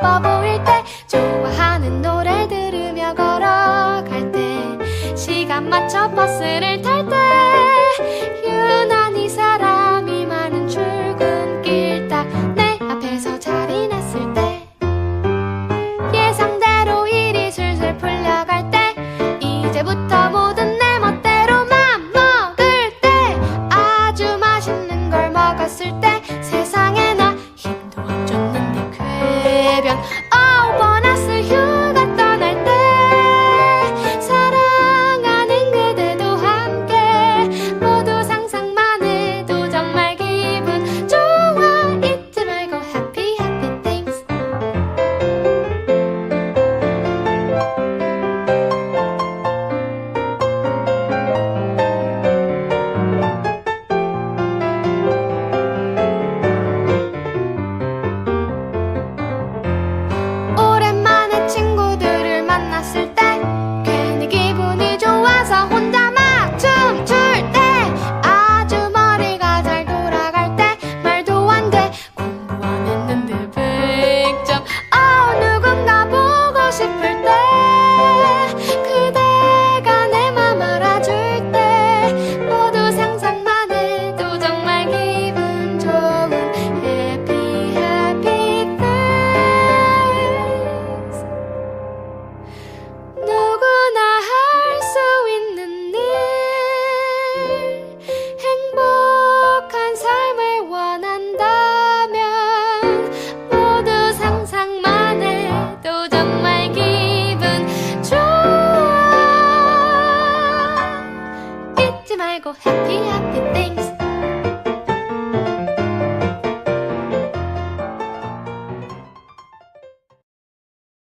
예뻐 보일 때 좋아하는 노래 들으며 걸어갈 때 시간 맞춰 버스를 탈 때 유나 这边。go happy, happy things.